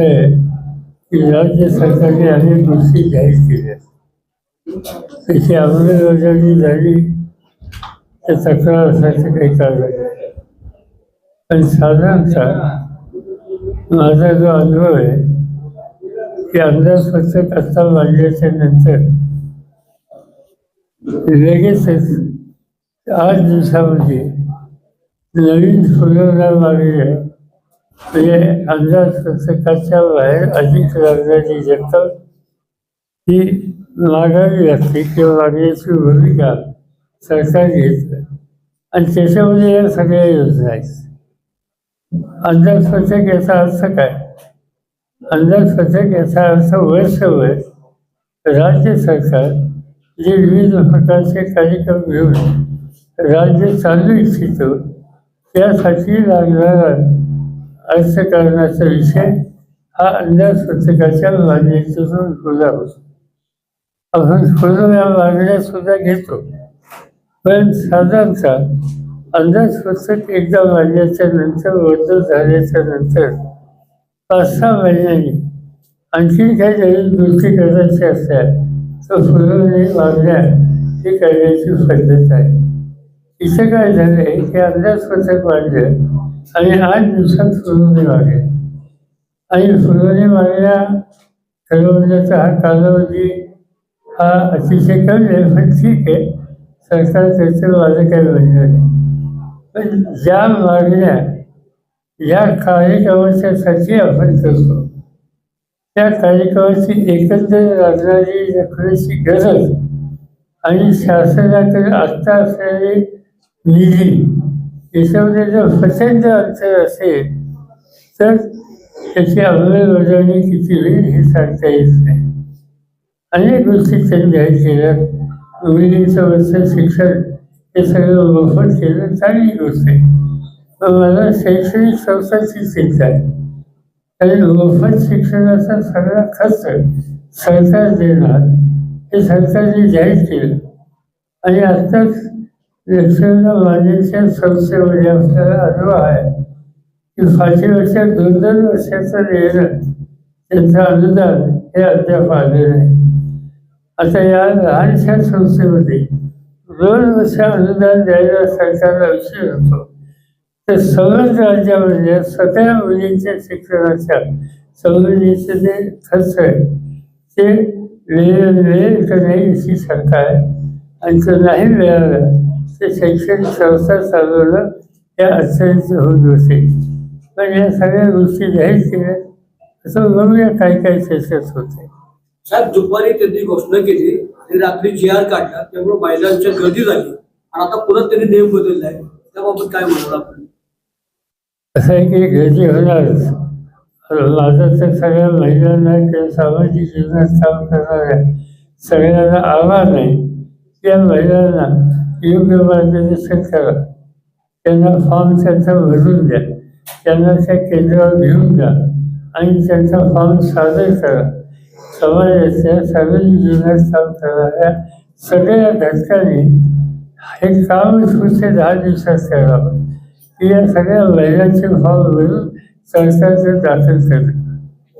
असं आहे की राज्य सरकारने अनेक गोष्टी जाहीर केल्या त्याची अंमलबजावणी झाली तर तक्रार असायचं काही कारण नाही. पण साधारणतः माझा जो अनुभव आहे की अंदाजपत्रक आता मांडल्याच्या नंतर लगेचच आठ दिवसामध्ये नवीन फुलवणार मागणी म्हणजे अंदाजपत्रकाच्या बाहेर अधिक लागणारी रक्कम ही मागावी लागते किंवा मागण्याची भूमिका सरकार घेत आणि त्याच्यामध्ये या सगळ्या योजना आहेत अंदाजपत्रक याचा अर्थ काय अंदाजपत्रक याचा अर्थ वर्षभर राज्य सरकार जे विविध प्रकारचे कार्यक्रम घेऊन राज्य चालू इच्छितो त्यासाठी लागणारा अर्थकारणाचा विषय हा अंदाजपत्रकाच्या मान्यतेतून खुला होतो. आपण खुलं या मागण्या सुद्धा घेतो. पण साधारणतः अंदाजपत्रक एकदा मांडल्याच्या नंतर वर्ध झाल्याच्यानंतर पाच सहा महिन्यांनी आणखी काही नवीन गोष्टी करायच्या असल्या तर फुलवणे मागण्या ही करण्याची पद्धत आहे. इथं काय झालं आहे की अंदाजपत्रक मांडलं आणि आठ दिवसात फुलवणी मागण्या आणि फुलवणी मागण्या ठरवण्याचा हा कालावधी हा अतिशय कमी आहे पण ठीक आहे. सरकार त्याचं माझं काही म्हणणं नाही. पण ज्या मागण्या या कार्यक्रमाच्यासाठी आपण करतो त्या कार्यक्रमाची एकंदर लागणारी रखण्याची गरज? आणि शासनाकडे आत्ता असलेली निधी याच्यामध्ये जर प्रचंड अंतर असेल तर त्याची अंमलबजावणी किती होईल हे सांगता येत नाही. अनेक गोष्टी त्यांनी जाहीर केल्या. मुलींचं वर्ष शिक्षण हे सगळं मोफत केलं. चांगली गोष्ट आहे. पण मला शैक्षणिक संस्थांची चिंता आहे. कारण मोफत शिक्षणाचा सगळा खर्च सरकार देणार हे सरकारने जाहीर केलं. आणि आत्ताच लक्ष्मीला मान्यच्या संस्थेमध्ये आपल्याला अनुभव आहे की पाचवी वर्षात दोन दोन वर्षाचं येणं त्यांचं अनुदान हे अद्याप आलेलं नाही. आता या लहानशा संस्थेमध्ये दोन वर्ष अनुदान द्यायला सरकारला विषय होतो. तर समज राज्यामध्ये सगळ्या मुलींच्या शिक्षणाच्या संबंधीचे जे खर्च आहे. ते वेळ वेळ नाही अशी शंका आहे आणि तो नाही मिळालं. ते शैक्षणिक संस्था चालवणं या अडचणीचं होत होते पण या सगळ्या गोष्टी जाहीर केल्या असं बघूया काय काय त्याच्यात होते साहेब दुपारी त्यांनी घोषणा केली आणि रात्री जी आर काढला त्यामुळे महिलांच्या गर्दी झाली. आणि आता पुन्हा त्यांनी नियम बदललाय त्याबाबत काय म्हणाल आपण? असं आहे की गर्दी होणारच माझं तर सगळ्या महिलांना किंवा सामाजिक जीवनात काम करणाऱ्या सगळ्यांना आव्हान आहे. की या महिलांना योग्य मार्गदर्शन करा त्यांना फॉर्म त्यांचा भरून द्या. त्यांना त्या केंद्रावर घेऊन जा आणि त्यांचा फॉर्म सादर करा. समाजाच्या सार्वजनिक जीवनात काम करणाऱ्या सगळ्या घटकांनी हे काम पुढचे दहा दिवसात करावं. की या सगळ्या महिलांचे फॉर्म भरून सरकारचं दाखल करणं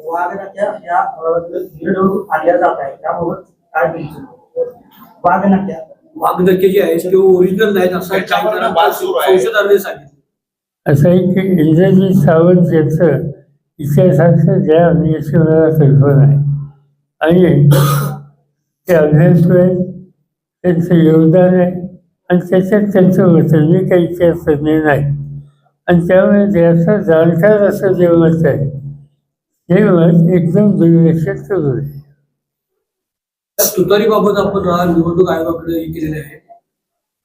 वाघनक्या या निवडणूक आणल्या जात आहे. त्याबाबत काय तुमचं वाघनखे जे आहेत ते ओरिजिनल नाहीत असं. संशोधनाने सांगितलं. असं आहे की इंद्रजीत सावंत यांचं इतिहासाचं ज्ञान याची मला कल्पना आहे. आणि ते अभ्यासू आहेत त्यांचं योगदान आहे आणि त्याच्यात त्यांचं वचन मी काही इतिहास तज्ञ नाही. आणि त्यामुळे त्याचं जाणकार असं जे मत आहे हे मत एकदम दुर्लक्षित करू नये. तुतारी बाबत आपण राह निवडणूक आयोगाकडे हे केलेले आहे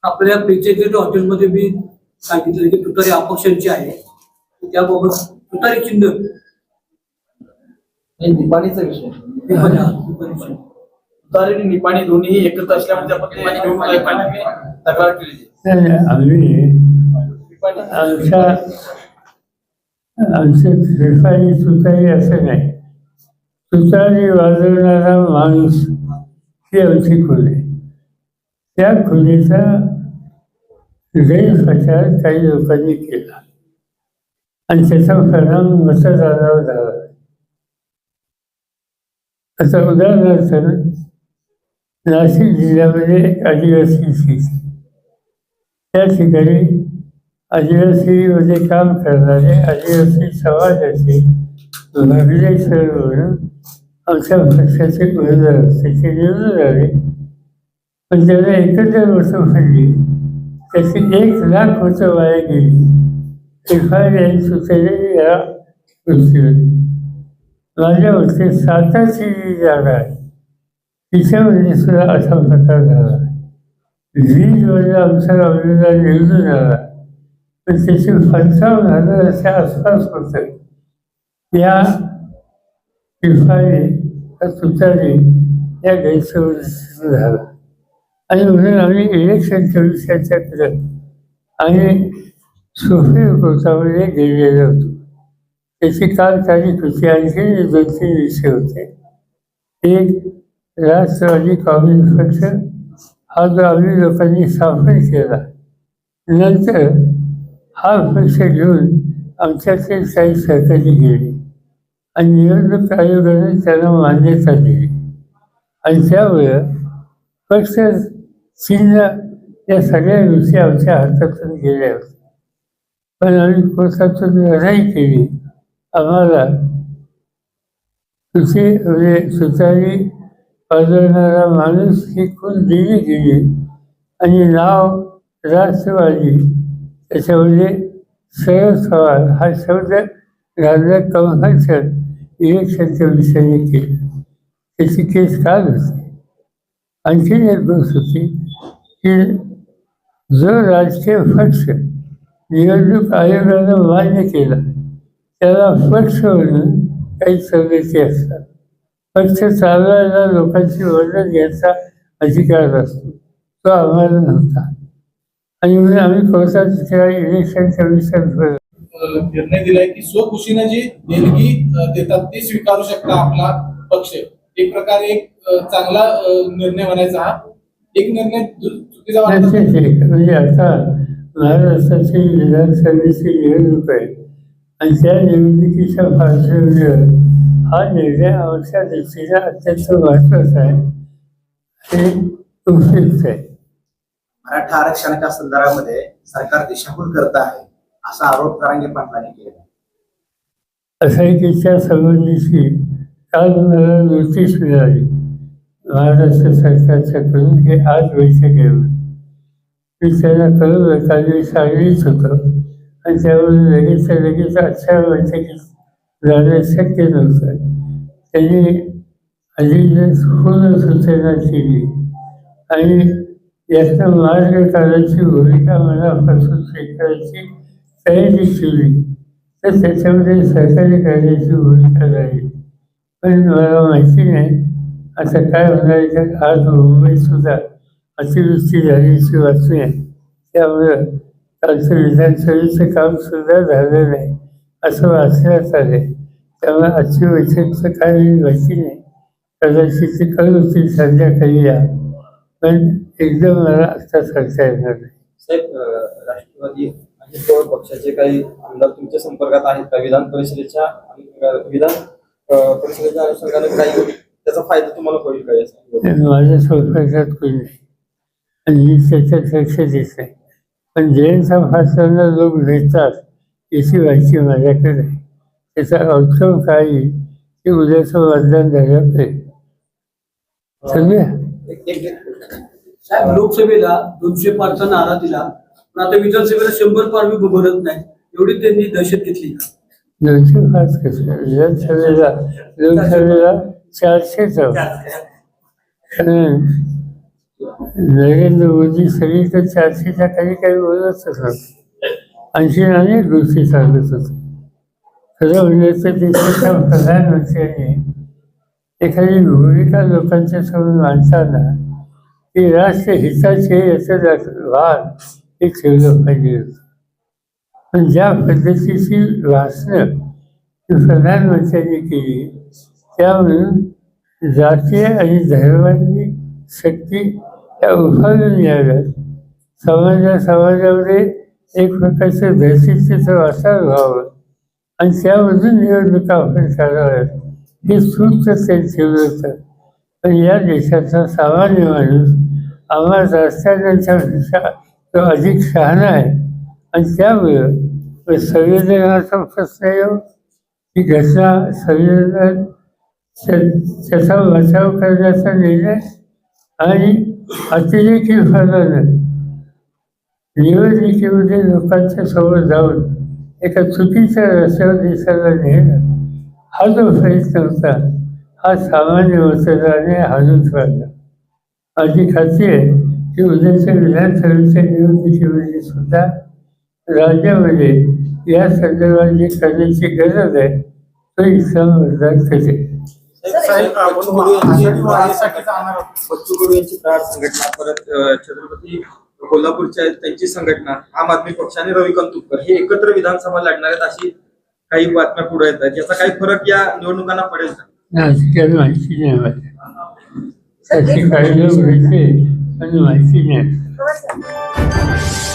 आपल्या प्रिचेक्रेट हॉटेलमध्ये मी सांगितलं की तुतारी अपक्षांची आहे त्याबाबत तुतारी चिन्ह हे निपाणीचा विषय हे तुतारी चिन्ह. तुतारी आणि निपाणी दोन्ही एकत्र असल्यामुळे आपण तक्रार केली आम्ही आमच्या आमचं फिरफारी तुतारी असं नाही तुतारी वाजवणारा माणूस ही आमची खोली. त्या खोलीचा गैरप्रचार काही लोकांनी केला. आणि त्याचा परिणाम मतदारावर झाला. आता उदाहरणार्थ नाशिक जिल्ह्यामध्ये एक आदिवासी सीट त्या ठिकाणी आदिवासीमध्ये काम करणारे आदिवासी समाजाचे भगले म्हणून आमच्या पक्षाचे उमेदवार असते ते निवडून आले पण त्याला एकंदर वर्ष भरली त्याची एक लाख वर्ष वाया गेली. एफ आय या गोष्टीवर माझ्या मते साताची जी जागा आहे तिच्यामध्ये सुद्धा असा प्रकार झाला वीजमध्ये म्हणजे आमचा उमेदवार निवडून आला पण त्याची पंचावन्न हजाराच्या आसपास होतं. या पिफाने तुतारी या गैरसमज झाला. आणि म्हणून आम्ही इलेक्शन चोवीसच्या करत आणि सुप्रीम कोर्टामध्ये गेलेलो होतो. त्याची काल तारीख होती आणखी दोन तीन विषय होते. एक राष्ट्रवादी काँग्रेस पक्ष हा जो आम्ही लोकांनी स्थापन केला नंतर हा पक्ष घेऊन आमच्याकडे काही सहकारी गेली. आणि निवडणूक आयोगाने त्यांना मान्यता दिली आणि त्यामुळे पक्ष चिन्ह या सगळ्या गोष्टी आमच्या हातातून गेल्या होत्या. पण आम्ही कोर्टातून लढाई केली. आम्हाला तुझे म्हणजे सुतारी पाजवणारा माणूस ही खून दिली गेली. आणि नाव राष्ट्रवादी त्याच्यामध्ये शरद पवार हा शब्द घालण्यात कंपल्शन इलेक्शनच्या विषयाने केलं त्याची केस काय होती. आणखीन एक गोष्ट होती की जो राजकीय पक्ष निवडणूक आयोगानं मान्य केला त्याला पक्ष म्हणून काही सवलती असतात. पक्ष चालवायला लोकांची वर्णन घ्यायचा अधिकार असतो. तो आम्हाला नव्हता. आणि म्हणून आम्ही कोर्टात त्या इलेक्शनच्या विषयात निर्णय दिलाय की स्वखुशीनं जी देणगी देतात ती स्वीकारू शकता आपला पक्ष. एक प्रकारे एक चांगला निर्णय म्हणायचा हा. एक निर्णय चुकीचा म्हणजे आता महाराष्ट्राची विधानसभेची निवडणूक आहे. आणि त्या निवडणुकीच्या पार्श्वभूमीवर हा निर्णय आमच्या दृष्टीने अत्यंत महत्त्वाचा आहे. आणि उपयुक्त आहे मराठा आरक्षणाच्या संदर्भामध्ये सरकार दिशाभूल करत आहे. असा आरोप करांगे पाटलांनी केला असायकीच्या संबंधीची काल मला नोटीस मिळाली. महाराष्ट्र सरकारच्याकडून हे आज बैठक घेऊन मी त्यांना कळवलं काही मी सांगलीच आणि त्यामुळे लगेच लगेच आजच्या बैठकीत जाणं शक्य नव्हतं. त्यांनी आधी पूर्ण सूचना केली. आणि यातनं मार्ग काढायची भूमिका मनापासून स्वीकारायची तयारी केली तर त्याच्यामध्ये सरकारी कार्याची भूमिका राहील. पण मला माहिती नाही आता काय होणार आहे का? आज मुंबईतसुद्धा अतिवृष्टी झाल्याची बातमी आहे. त्यामुळं कालचं विधानसभेचं काम सुद्धा झालं नाही असं वाचण्यात आहे त्यामुळे आजची बैठकचं काय माहिती नाही. कदाचित ते कळू होतील संध्याकाळी या. पण एकदम मला आत्ता सांगता येणार नाही. साहेब राष्ट्रवादी पक्षाचे काही आमदार तुमच्या संपर्कात आहेत का? विधान परिषदेच्या विधान परिषदेच्या अनुषंगाने काही त्याचा फायदा तुम्हाला होईल का याचा? माझ्या संपर्कात कोणी नाही. आणि मी त्याच्यात लक्ष देत नाही पण जयंत भाषणाला लोक भेटतात याची माहिती माझ्याकडे आहे त्याचा आउटकम काय ते उद्याचं मतदान झालं पाहिजे समजा लोकसभेला दोनशे पारचा नारा दिला. पण आता विधानसभेला शंभर पार बी भरत नाही. एवढी त्यांनी दहशत घेतली. का दोनशे पाच कसं विधानसभेला लोकसभेला चारशे नरेंद्र मोदी सगळीकडे चारशेच्या काही काही बोलत असत आणखी अनेक गोष्टी सांगत होते खरं म्हणजे देशाच्या प्रधानमंत्र्यांनी एखादी भूमिका लोकांच्या समोर मांडताना ती राष्ट्रहिताचे याचं भान हे ठेवलं पाहिजे. पण ज्या पद्धतीची भाषणं प्रधानमंत्र्यांनी केली त्यामुळे जातीय आणि धर्माची शक्ती त्या उभारून याव्यात. समाजा समाजामध्ये एक प्रकारचं दहशतीचं वाचायला व्हावं आणि त्यामधून निवडणुका आपण काढाव्यात. हे सूत्र त्यांनी ठेवलं होतं. पण या देशाचा सामान्य माणूस आम्हाला रस्त्याच्या तो अधिक शहाणा आहे. आणि त्यामुळं संवेदनाचा प्रश्न येऊन ही. हो. घटना संवेदन त्याचा बचाव करण्याचा निर्णय आणि अतिरेकी फलानं निवडणुकीमध्ये लोकांच्या समोर जाऊन एका चुकीच्या रस्त्यावर देशाला नेणं हा जो प्रयत्न होता हा सामान्य मतदाराने हाणून पाडला माझी खात्री आहे की उद्याच्या विधानसभेच्या निवडणुकीमध्ये सुद्धा राज्यामध्ये या संदर्भात जे करण्याची गरज आहे तो इस्लाम मतदान करेल छत्रपती कोल्हापूरच्या आहेत, त्यांची संघटना आम आदमी पक्ष आणि रविकांत तुपकर हे एकत्र विधानसभा लढणार आहेत अशी काही बातम्या पुढे येतात. याचा काही फरक या निवडणुकांना पडेल का? माहिती नाही. 很恶心哎。